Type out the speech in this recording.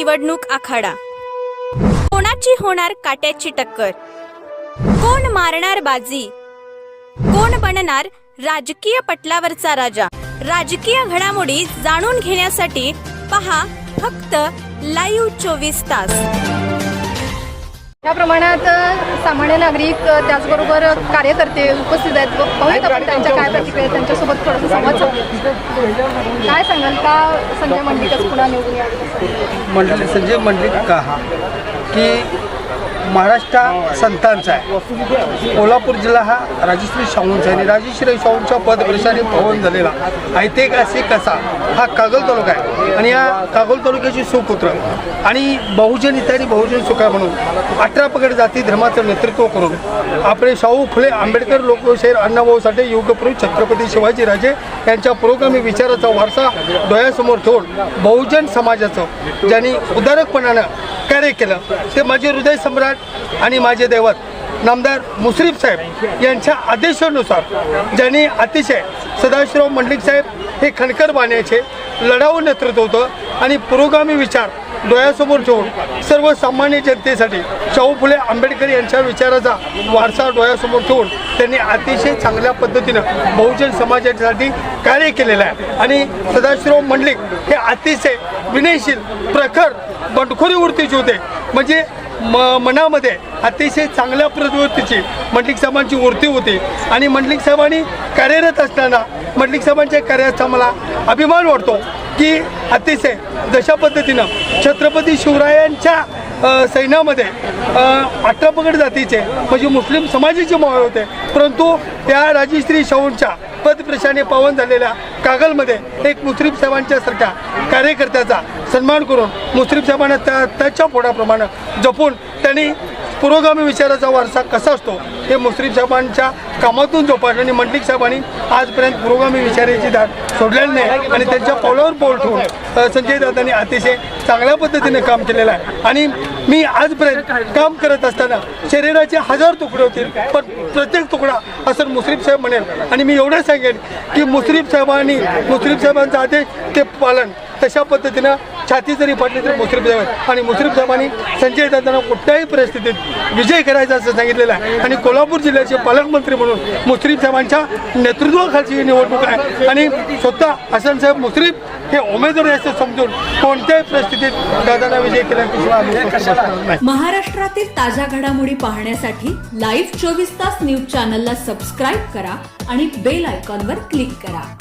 निवडणूक आखाडा. कोणाची होणार काट्याची टक्कर? कोण मारणार बाजी? कोण बनणार राजकीय पटलावरचा राजा? राजकीय घडामोडी जाणून घेण्यासाठी पहा फक्त लाईव्ह चोवीस तास. या प्रमाणात सामान्य नागरिक त्याचबरोबर कार्यकर्ते उपस्थित आहेत. पाहूयात आपण त्यांच्या काय प्रतिक्रिया त्यांच्यासोबत थोडासा संवाद साधूया. काय सांगाल का संजय मंडलिकच पुन्हा निवडून संजय मंडलिक का? हा की महाराष्ट्र संतांचा आहे. कोल्हापूर जिल्हा हा राजश्री शाहूंचा आहे. आणि राजश्री शाहूंच्या पदप्रशाने भवन झालेला ऐतेक असे कसा हा कागल तालुका आहे. आणि या कागल तालुक्याची सुपुत्र आणि बहुजन इत्यादी बहुजन सुखा म्हणून अठरा पगड जाती धर्माचं नेतृत्व करून आपले शाहू फुले आंबेडकर लोकशाहीर अण्णाभाऊ साठे युगपुरुष छत्रपती शिवाजीराजे यांच्या पुरोगामी विचाराचा वारसा डोळ्यासमोर ठेवून बहुजन समाजाचं ज्यांनी उदारकपणानं कार्य केलं. ते माझे हृदय सम्राट आणि माझे दैवत नामदार मुश्रीफ साहेब यांच्या आदेशानुसार ज्यांनी अतिशय सदाशिवराव मंडलिक साहेब हे खणकर बाण्याचे लढाऊ नेतृत्व होतं आणि पुरोगामी विचार डोळ्यासमोर ठेवून सर्वसामान्य जनतेसाठी शाहू फुले आंबेडकर यांच्या विचाराचा वारसा डोळ्यासमोर ठेवून त्यांनी अतिशय चांगल्या पद्धतीनं बहुजन समाजासाठी कार्य केलेलं आहे. आणि सदाशिवराव मंडलिक हे अतिशय विनयशील प्रखर बंडखोरी वृत्तीचे होते म्हणजे म मनामध्ये अतिशय चांगल्या प्रवृत्तीची मंडलिक साहेबांची वृत्ती होती. आणि मंडलिक साहेबांनी कार्यरत असताना मंडलिक साहेबांच्या कार्याचा मला अभिमान वाटतो. की अतिशय जशा पद्धतीनं छत्रपती शिवरायांच्या सैन्यामध्ये अ, अठरा पगड जातीचे म्हणजे मुस्लिम समाजाचे मोहळ होते. परंतु त्या राजश्री शाहूंच्या पदप्रशाने पावन झालेल्या कागलमध्ये एक मुस्लिम साहेबांच्या कार्यकर्त्याचा सन्मान करून मुस्लिम साहेबांना त्या त्याच्या पोटाप्रमाणे जपून त्यांनी पुरोगामी विचाराचा वारसा कसा असतो हे मुश्रीफ साहेबांच्या कामातून जोपासलं आणि मंडलिक साहेबांनी आजपर्यंत पुरोगामी विचाराची दाट सोडलेली नाही आणि त्यांच्या पावलावर पाऊल ठेवून संजय दादांनी अतिशय चांगल्या पद्धतीने काम केलेलं आहे. आणि मी आजपर्यंत काम करत असताना शरीराचे हजार तुकडे होतील पण प्रत्येक तुकडा असं मुश्रीफ साहेब म्हणेल. आणि मी एवढं सांगेन की मुश्रीफ साहेबांनी मुश्रीफ साहेबांचा आदेश ते पालन तशा पद्धतीनं छाती जरी पडली तरी मुश्रीफ साहेब आणि मुश्रीफ साहेबांनी संजय दादांना कुठल्याही परिस्थितीत विजय करायचा असं सांगितलेलं आहे. आणि कोल्हापूर जिल्ह्याचे पालकमंत्री म्हणून मुश्रीफ साहेबांच्या नेतृत्वाखालची ही निवडणूक आहे. आणि स्वतः हसन साहेब मुश्रीफ हे उमेदवार असं समजून कोणत्याही परिस्थितीत दादांना विजय केल्याशिवाय महाराष्ट्रातील ताज्या घडामोडी पाहण्यासाठी लाईव्ह चोवीस तास न्यूज चॅनलला सबस्क्राईब करा आणि बेल आयकॉनवर क्लिक करा.